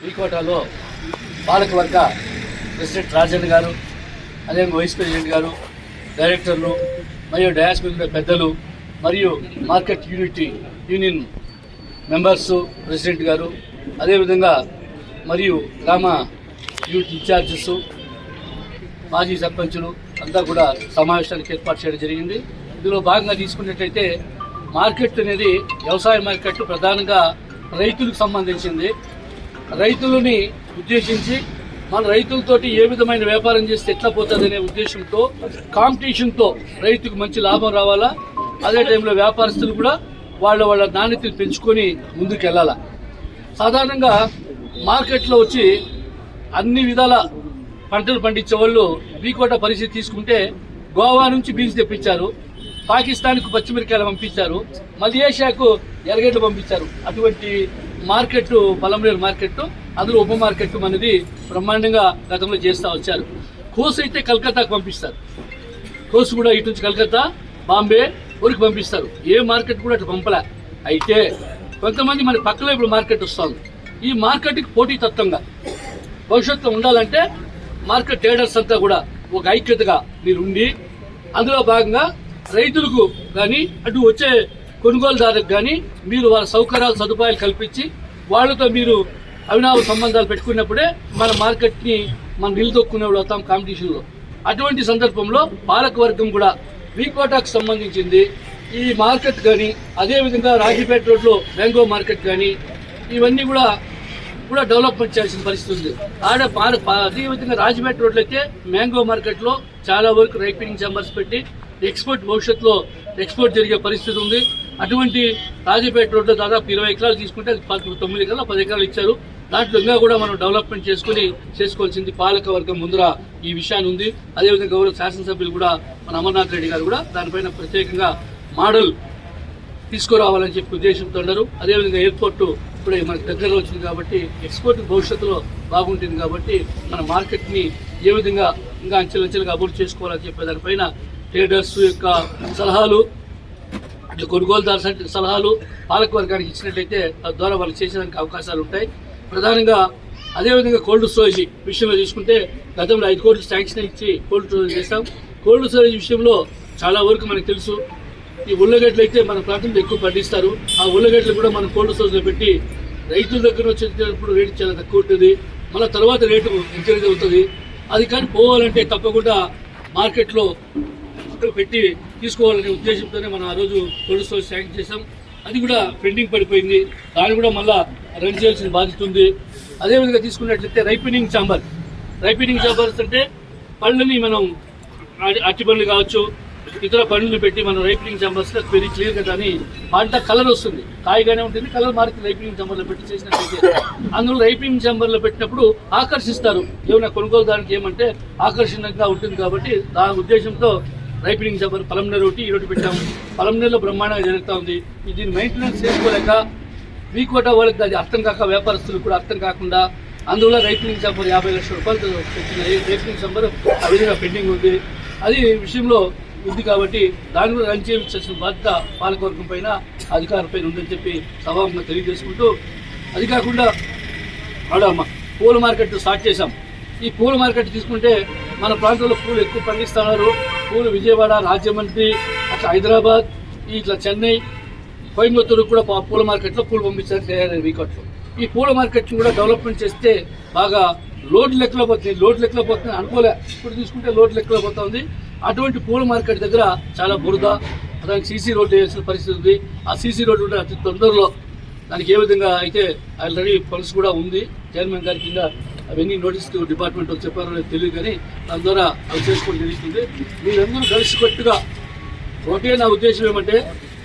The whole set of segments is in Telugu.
శ్రీకోటలో పాలకవర్గ ప్రెసిడెంట్ రాజన్ గారు అదే వైస్ ప్రెసిడెంట్ గారు డైరెక్టర్లు మరియు డయాస్ మీద పెద్దలు మరియు market unity union members president గారు అదేవిధంగా మరియు గ్రామ యూనిట్ ఇన్ఛార్జెస్ మాజీ సర్పంచులు అంతా కూడా సమావేశానికి ఏర్పాటు చేయడం జరిగింది. ఇందులో భాగంగా తీసుకున్నట్లయితే మార్కెట్ అనేది వ్యవసాయ మార్కెట్ ప్రధానంగా రైతులకు సంబంధించింది. రైతులని ఉద్దేశించి మన రైతులతోటి ఏ విధమైన వ్యాపారం చేస్తే ఎట్లా పోతుంది అనే ఉద్దేశంతో కాంపిటీషన్తో రైతుకు మంచి లాభం రావాలా? అదే టైంలో వ్యాపారస్తులు కూడా వాళ్ళ వాళ్ళ నాణ్యతలు పెంచుకొని ముందుకు వెళ్ళాలా సాధారణంగా మార్కెట్లో వచ్చి అన్ని విధాల పంటలు పండించే వాళ్ళు బీకోట పరిస్థితి తీసుకుంటే గోవా నుంచి బీన్స్ తెప్పించారు పాకిస్తాన్కు పచ్చిమిరకాయలు పంపించారు మలేషియాకు ఎర్రగడ్డలు పంపించారు. అటువంటి మార్కెట్ పలంనేరు మార్కెట్ అందులో ఉప మార్కెట్ అనేది బ్రహ్మాండంగా గతంలో చేస్తూ వచ్చారు. కోసు అయితే కలకత్తాకు పంపిస్తారు. కోసు కూడా ఇటు నుంచి కలకత్తా బాంబే ఊరికి పంపిస్తారు. ఏ మార్కెట్ కూడా అటు పంపలే. అయితే కొంతమంది మన పక్కలో ఇప్పుడు మార్కెట్ వస్తుంది. ఈ మార్కెట్కి పోటీ తత్వంగా భవిష్యత్తులో ఉండాలంటే మార్కెట్ ట్రేడర్స్ అంతా కూడా ఒక ఐక్యతగా మీరు ఉండి అందులో భాగంగా రైతులకు కానీ అటు వచ్చే కొనుగోలుదారులకు కానీ మీరు వాళ్ళ సౌకర్యాలు సదుపాయాలు కల్పించి వాళ్ళతో మీరు అవినావ సంబంధాలు పెట్టుకున్నప్పుడే మన మార్కెట్ని మనం నిలుదొక్కునే అవుతాం కాంపిటీషన్లో అటువంటి సందర్భంలో పాలకవర్గం కూడా వీకోటాకు సంబంధించింది. ఈ మార్కెట్ కానీ అదేవిధంగా రాజీపేట రోడ్లో మ్యాంగో మార్కెట్ కానీ ఇవన్నీ కూడా కూడా డెవలప్మెంట్ చేయాల్సిన పరిస్థితి ఉంది. ఆడ పాల- అదేవిధంగా రాజపేట రోడ్లు అయితే మ్యాంగో మార్కెట్లో చాలా వరకు రైపింగ్ ఛాంబర్స్ పెట్టి ఎక్స్పోర్ట్ భవిష్యత్తులో ఎక్స్పోర్ట్ జరిగే పరిస్థితి ఉంది. అటువంటి రాజపేట రోడ్లో దాదాపు ఇరవై ఎకరాలు తీసుకుంటే అది తొమ్మిది ఎకరాలు పది ఎకరాలు ఇచ్చారు. దాంట్లో ఇంకా కూడా మనం డెవలప్మెంట్ చేసుకుని చేసుకోవాల్సింది పాలక వర్గం ముందర ఈ విషయాన్ని ఉంది. అదేవిధంగా గౌరవ శాసనసభ్యులు కూడా మన అమర్నాథ్ రెడ్డి గారు కూడా దానిపైన ప్రత్యేకంగా మోడల్ తీసుకురావాలని చెప్పి ఉద్దేశంతో ఉన్నారు. అదేవిధంగా ఎయిర్పోర్ట్ ఇప్పుడు మనకు దగ్గరలో వచ్చింది కాబట్టి ఎక్స్పోర్ట్ భవిష్యత్తులో బాగుంటుంది కాబట్టి మన మార్కెట్ని ఏ విధంగా ఇంకా అంచెలంచెలుగా అభివృద్ధి చేసుకోవాలని చెప్పే దానిపైన ట్రేడర్స్ యొక్క సలహాలు అటు కొనుగోలుదారు సలహాలు పాలక వర్గానికి ఇచ్చినట్లయితే తద్వారా వాళ్ళు చేసేదానికి అవకాశాలు ఉంటాయి. ప్రధానంగా అదేవిధంగా కోల్డ్ స్టోరేజ్ విషయంలో తీసుకుంటే గతంలో ఐదు కోట్లు శాంక్షన్ ఇచ్చి కోల్డ్ స్టోరేజ్ చేస్తాం కోల్డ్ స్టోరేజ్ విషయంలో చాలా వరకు మనకు తెలుసు. ఈ ఉల్లగడ్డలు అయితే మన ప్రాంతంలో ఎక్కువ పండిస్తారు. ఆ ఉల్లగడ్డలు కూడా మనం కోల్డ్ స్టోరేజ్లో పెట్టి రైతుల దగ్గర వచ్చేటప్పుడు రేటు చాలా తక్కువ ఉంటుంది. మళ్ళీ తర్వాత రేటు ఎంకరేజ్ అవుతుంది. అది కానీ పోవాలంటే తప్పకుండా మార్కెట్లో అక్కడ పెట్టి తీసుకోవాలనే ఉద్దేశంతోనే మనం ఆ రోజు కోల్డ్ స్టోరేజ్ శాంక్షన్ చేసాం అది కూడా పెండింగ్ పడిపోయింది. దాన్ని కూడా మళ్ళా రన్ చేయాల్సిన బాధ్యత ఉంది. అదేవిధంగా తీసుకున్నట్లయితే రైపెనింగ్ చాంబర్ రైపెనింగ్ చాంబర్స్ అంటే పళ్ళని మనం అట్టి అరటి పళ్ళు కావచ్చు ఇతర పళ్ళని పెట్టి మనం రైపెనింగ్ ఛాంబర్స్లో వెరీ క్లియర్గా దాని పంట కలర్ వస్తుంది. కాయగానే ఉంటుంది కలర్ మార్చి రైపెనింగ్ ఛాంబర్లో పెట్టి చేసినట్లయితే. అందులో రైపెనింగ్ ఛాంబర్లో పెట్టినప్పుడు ఆకర్షిస్తారు. ఏమైనా కొనుగోలుదానికి ఏమంటే ఆకర్షణంగా ఉంటుంది కాబట్టి దాని ఉద్దేశంతో రైపెనింగ్ చాంబర్ పలంనేరు ఒకటి ఈ రోడ్డు పెట్టాము పలంనేరులో బ్రహ్మాండంగా జరుగుతూ ఉంది. దీన్ని మెయింటెనెన్స్ చేసుకోలేక మీ కోట వాళ్ళకి అది అర్థం కాక వ్యాపారస్తులు కూడా అర్థం కాకుండా అందువల్ల రైతులింగ్ చాంబర్ యాభై లక్షల రూపాయలు పెట్టిన రైతులింగ్ చాంబర్ ఆ విధంగా పెండింగ్ ఉంది. అది విషయంలో ఉంది కాబట్టి దాని కూడా రన్ చేయించాల్సిన బాధ్యత పాలకవర్గం పైన అధికారులపైన ఉందని చెప్పి సభాముఖంగా తెలియజేసుకుంటూ అది కాకుండా ఆడమ్మ పూల మార్కెట్ స్టార్ట్ చేశాం. ఈ పూల మార్కెట్ తీసుకుంటే మన ప్రాంతంలో పూలు ఎక్కువ పండిస్తున్నారు. పూలు విజయవాడ రాజమండ్రి అట్లా హైదరాబాద్ ఇట్లా చెన్నై కోయంబత్తూరు కూడా పూల మార్కెట్లో పూలు పంపించారు తయారైన వీకట్లో ఈ పూల మార్కెట్ కూడా డెవలప్మెంట్ చేస్తే బాగా లోడ్ లెక్కలో పోతుంది. లోడ్ లెక్కలో పోతుంది. అనుకోలే. ఇప్పుడు తీసుకుంటే లోడ్ లెక్కలో పోతుంది. అటువంటి పూల మార్కెట్ దగ్గర చాలా బురద. దానికి సీసీ రోడ్డు వేయాల్సిన పరిస్థితి ఉంది. ఆ సీసీ రోడ్డు కూడా అతి తొందరలో దానికి ఏ విధంగా అయితే ఆల్రెడీ పల్స్ కూడా ఉంది. చైర్మన్ గారి కింద అవన్నీ నోటీస్ డిపార్ట్మెంట్ చెప్పారో లేదో తెలియదు కానీ దాని ద్వారా అవి చేసుకోవడం తెలుస్తుంది మీరందరూ కలిసికట్టుగా ఒకటే నా ఉద్దేశం ఏమంటే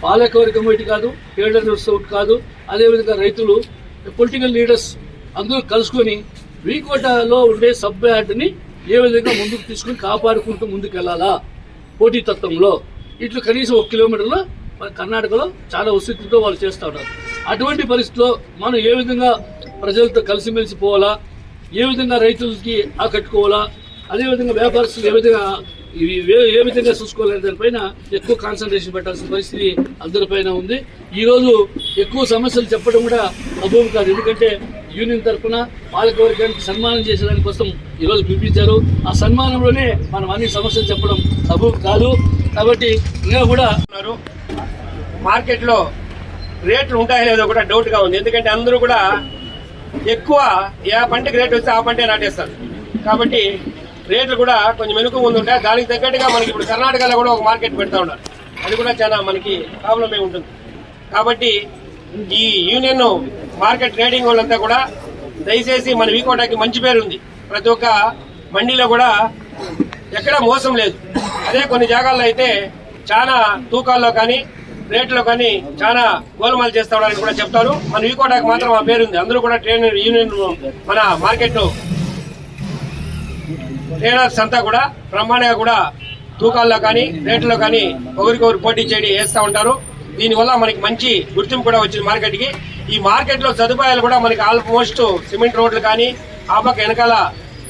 పాలకవర్గం ఒకటి కాదు ట్రేడర్స్ ఒకటి కాదు అదేవిధంగా రైతులు పొలిటికల్ లీడర్స్ అందరూ కలుసుకొని వీకోటలో ఉండే సబ్ యార్డ్ని ఏ విధంగా ముందుకు తీసుకుని కాపాడుకుంటూ ముందుకు వెళ్ళాలా పోటీతత్వంలో ఇట్లు కనీసం ఒక కిలోమీటర్లో కర్ణాటకలో చాలా ఉసిరితో వాళ్ళు చేస్తూ ఉంటారు అటువంటి పరిస్థితిలో మనం ఏ విధంగా ప్రజలతో కలిసిమెలిసి పోవాలా? ఏ విధంగా రైతులకి ఆకట్టుకోవాలా అదేవిధంగా వ్యాపారస్తులు ఏ విధంగా ఇవి ఏ- విధంగా చూసుకోవాలనే దానిపైన ఎక్కువ కాన్సన్ట్రేషన్ పెట్టాల్సిన పరిస్థితి అందరిపైన ఉంది. ఈ రోజు ఎక్కువ సమస్యలు చెప్పడం కూడా అభూమి కాదు. ఎందుకంటే యూనియన్ తరఫున పాలకవర్గానికి సన్మానం చేసేదాని కోసం ఈరోజు పిలిపించారు. ఆ సన్మానంలోనే మనం అన్ని సమస్యలు చెప్పడం అభూమి కాదు. కాబట్టి ఇంకా కూడా ఉన్నారు. మార్కెట్లో రేట్లు ఉంటాయో లేదో కూడా డౌట్గా ఉంది. ఎందుకంటే అందరూ కూడా ఎక్కువ ఏ పంటకి రేట్ వస్తే ఆ పంటే నాటేస్తారు. కాబట్టి రేట్లు కూడా కొంచెం వెనుక ముందు ఉంటాయి. దానికి తగ్గట్టుగా మనకి ఇప్పుడు కర్ణాటకలో కూడా ఒక మార్కెట్ పెడతా ఉన్నారు. అది కూడా చాలా మనకి ప్రాబ్లమే ఉంటుంది. కాబట్టి ఈ యూనియన్ మార్కెట్ ట్రేడింగ్ వాళ్ళంతా కూడా దయచేసి మన వీకోటాకి మంచి పేరు ఉంది. ప్రతి ఒక్క మండీలో కూడా ఎక్కడ మోసం లేదు. అదే కొన్ని జాగాల్లో అయితే చాలా తూకాల్లో కానీ రేట్లో కానీ చాలా గోల్మాల్ చేస్తా ఉన్నారని కూడా చెప్తారు. మన వీకోటాకి మాత్రం ఆ పేరుంది. అందరూ కూడా ట్రైనర్ యూనియన్ మన మార్కెట్ ట్రైనర్స్ అంతా కూడా బ్రహ్మాండంగా కూడా తూకాల్లో కానీ రేట్లో కానీ ఒకరికొకరు పోటీ చేయడం వేస్తూ ఉంటారు. దీనివల్ల మనకి మంచి గుర్తింపు కూడా వచ్చింది మార్కెట్కి. ఈ మార్కెట్లో సదుపాయాలు కూడా మనకి ఆల్మోస్ట్ సిమెంట్ రోడ్లు కానీ ఆ పక్క వెనకాల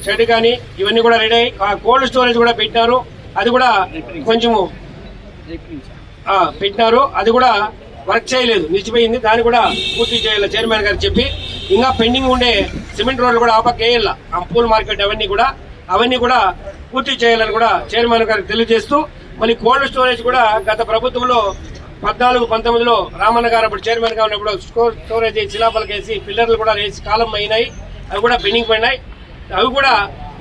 షెడ్ కానీ ఇవన్నీ కూడా రెడీ అయ్యి ఆ కోల్డ్ స్టోరేజ్ కూడా పెట్టినారు. అది కూడా కొంచెము పెట్టినారు అది కూడా వర్క్ చేయలేదు. నిలిచిపోయింది. దాన్ని కూడా పూర్తి చేయాలి చైర్మన్ గారు చెప్పి. ఇంకా పెండింగ్ ఉండే సిమెంట్ రోడ్లు కూడా ఆపక్క వేయాల. ఆ పూల్ మార్కెట్ అవన్నీ కూడా అవన్నీ కూడా పూర్తి చేయాలని కూడా చైర్మన్ గారికి తెలియజేస్తూ మళ్ళీ కోల్డ్ స్టోరేజ్ కూడా గత ప్రభుత్వంలో పద్నాలుగు పంతొమ్మిదిలో రామన్న గారు అప్పుడు చైర్మన్గా ఉన్నప్పుడు స్టోరేజ్ శిలాపలకి వేసి పిల్లర్లు కూడా వేసి కాలం అయినాయి. అవి కూడా పెండింగ్ పడినాయి. అవి కూడా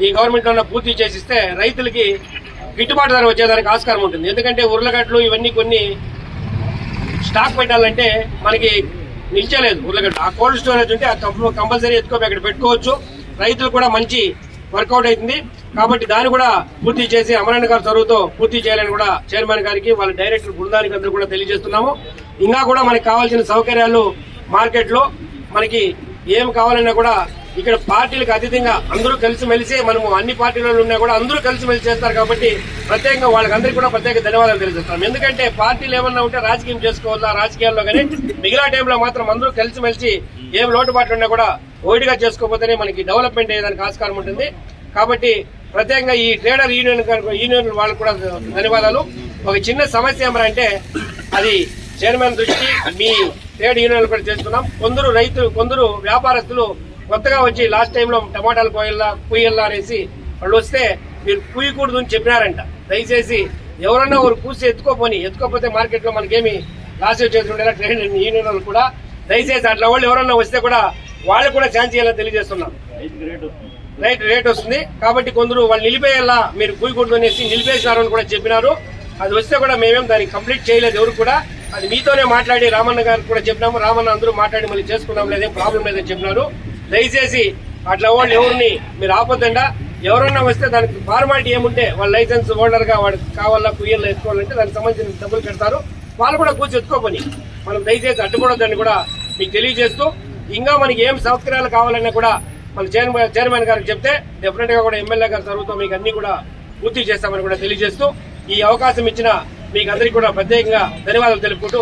ఈ గవర్నమెంట్లో పూర్తి చేసిస్తే రైతులకి గిట్టుబాటు ధర వచ్చేదానికి ఆస్కారం ఉంటుంది. ఎందుకంటే ఉర్లగడ్డలు ఇవన్నీ కొన్ని స్టాక్ పెట్టాలంటే మనకి నిలిచలేదు ఉర్లగడ్డ ఆ కోల్డ్ స్టోరేజ్ ఉంటే ఆ కంపల్సరీ ఎత్తుకోపోయి అక్కడ పెట్టుకోవచ్చు. రైతులు కూడా మంచి వర్కౌట్ అవుతుంది కాబట్టి దాన్ని కూడా పూర్తి చేసి అమరణ గారి చొరవతో పూర్తి చేయాలని కూడా చైర్మన్ గారికి వాళ్ళ డైరెక్టర్ బృందానికి అందరూ కూడా తెలియజేస్తున్నాము. ఇంకా కూడా మనకి కావాల్సిన సౌకర్యాలు మార్కెట్లో మనకి ఏం కావాలన్నా కూడా ఇక్కడ పార్టీలకు అతీతంగా అందరూ కలిసిమెలిసి మనము అన్ని పార్టీలలో ఉన్నా కూడా అందరూ కలిసిమెలిసి చేస్తారు కాబట్టి ప్రత్యేకంగా వాళ్ళకందరికీ కూడా ప్రత్యేక ధన్యవాదాలు తెలియజేస్తాం ఎందుకంటే పార్టీలు ఏమన్నా ఉంటే రాజకీయం చేసుకోవాలా రాజకీయాల్లో కానీ మిగిలిన టైంలో మాత్రం అందరూ కలిసిమెలిసి ఏం లోటుపాట్లు ఉన్నా కూడా ఓడిగా చేసుకోకపోతేనే మనకి డెవలప్మెంట్ అయ్యేదానికి ఆస్కారం ఉంటుంది. కాబట్టి ప్రత్యేకంగా ఈ ట్రేడర్ యూనియన్ యూనియన్ వాళ్ళకు కూడా ధన్యవాదాలు. ఒక చిన్న సమస్య ఏమరంటే అది చైర్మన్ దృష్టి మీ ట్రేడ్ యూనియన్ కూడా చేస్తున్నాం. కొందరు రైతులు కొందరు వ్యాపారస్తులు కొత్తగా వచ్చి లాస్ట్ టైంలో టమాటాలు కోయల్లా పూయల్లా అనేసి వాళ్ళు వస్తే మీరు పూయకూడదు అని చెప్పినారంట. దయచేసి ఎవరన్నా ఒకరు పూసి ఎత్తుకోపోని ఎత్తుకోపోతే మార్కెట్లో మనకేమి లాస్ వచ్చేసి ఉండేలా ట్రేడ్ యూనియన్ వాళ్ళు కూడా దయచేసి అట్లా వాళ్ళు ఎవరన్నా వస్తే కూడా వాళ్ళు కూడా ఛాన్స్ చేయాలని తెలియజేస్తున్నాం. రైట్ రేట్ వస్తుంది. కాబట్టి కొందరు వాళ్ళు నిలిపేయాలా మీరు పూయకూడదు అనేసి నిలిపేసినారు అని కూడా చెప్పినారు. అది వస్తే కూడా మేమేం దాన్ని కంప్లీట్ చేయలేదు ఎవరు కూడా. అది మీతోనే మాట్లాడి రామన్న గారికి కూడా చెప్పినాము. రామన్న అందరూ మాట్లాడి మళ్ళీ చేసుకున్నాం లేదే ప్రాబ్లం లేదని చెప్పినారు. దయచేసి అట్లా వాళ్ళు ఎవరిని మీరు ఆపొద్దండా? ఎవరన్నా వస్తే దానికి ఫార్మాలిటీ ఏముంటే వాళ్ళ లైసెన్స్ హోల్డర్గా వాడికి కావాలా కుయ్యల్లో ఎత్తుకోవాలంటే దానికి సంబంధించిన డబ్బులు పెడతారు. వాళ్ళు కూడా కూర్చొని ఎత్తుకోపని మనం దయచేసి అడ్డుకోవద్దని కూడా మీకు తెలియజేస్తూ ఇంకా మనకి ఏం సౌకర్యాలు కావాలన్నా కూడా మన చైర్మన్ చైర్మన్ గారికి చెప్తే డెఫినెట్గా కూడా ఎమ్మెల్యే గారి సర్వతో మీకు అన్ని కూడా పూర్తి చేస్తామని కూడా తెలియజేస్తూ ఈ అవకాశం ఇచ్చిన మీకు అందరికీ కూడా ప్రత్యేకంగా ధన్యవాదాలు తెలుపుకుంటూ